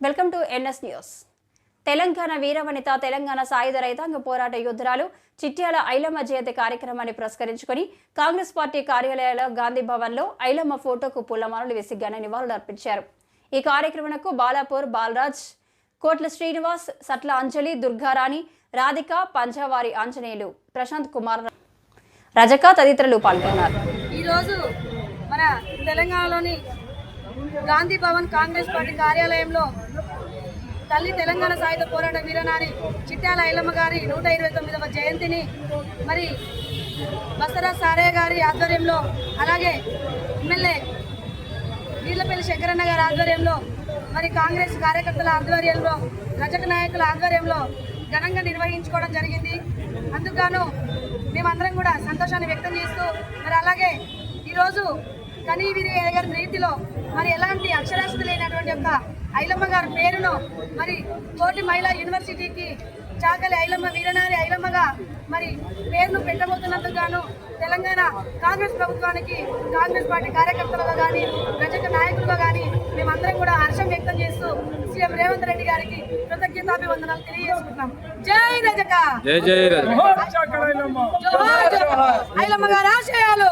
Welcome to NS news. Telangana వీరవనిత Telangana సాయుధ రైతాంగ పోరాట యోధురాలు చిట్యాల ఐలమ్మ జయంతి కార్యక్రమాన్ని పురస్కరించుకొని కాంగ్రెస్ పార్టీ కార్యాలయాల గాంధీ భవన్లో ఐలమ్మ ఫోటోకు పూలమాలలు వేసి ఘన నివాళులు అర్పించారు. ఈ కార్యక్రమంకు బాలాపూర్ బాలరాజ్ కోట్ల శ్రీనివాస్ సట్ల అంజలి దుర్గారాణి రాధిక పంజావారి ఆంజనేయులు ప్రశాంత్ కుమార్ రజక తదితరులు పాల్గొన్నారు. ఈరోజు మన తెలంగాణలోని గాంధీ భవన్ కాంగ్రెస్ పార్టీ కార్యాలయంలో తల్లి తెలంగాణ సాయుధ పోరాట వీరనారి చిట్యాల ఐలమ్మ గారి నూట ఇరవై తొమ్మిదవ జయంతిని మరి బసరా సారయ్య గారి ఆధ్వర్యంలో అలాగే ఎమ్మెల్యే వీర్లపల్లి శంకరన్న గారి ఆధ్వర్యంలో మరి కాంగ్రెస్ కార్యకర్తల ఆధ్వర్యంలో రజక నాయకుల ఆధ్వర్యంలో ఘనంగా నిర్వహించుకోవడం జరిగింది. అందుకుగాను మేమందరం కూడా సంతోషాన్ని వ్యక్తం చేస్తూ మరి అలాగే ఈరోజు కనీ విరి గారి రీతిలో మరి ఎలాంటి అక్షరాస్యత లేనటువంటి యొక్క ఐలమ్మ గారి పేరును మరి తోటి మహిళా యూనివర్సిటీకి చాకలి ఐలమ్మ వీరనారి ఐలమ్మగా మరి పేరును పెట్టబోతున్నందుకు గాను తెలంగాణ కాంగ్రెస్ ప్రభుత్వానికి కాంగ్రెస్ పార్టీ కార్యకర్తలుగా కానీ రజక నాయకులుగా కానీ మేమందరం కూడా హర్షం వ్యక్తం చేస్తూ సీఎం రేవంత్ రెడ్డి గారికి కృతజ్ఞతాభివందనాలు తెలియజేసుకుంటున్నాం. జై రజక! జై జై రజ జోహార్ జోహార్. ఐలమ్మ గారి ఆశయాలు!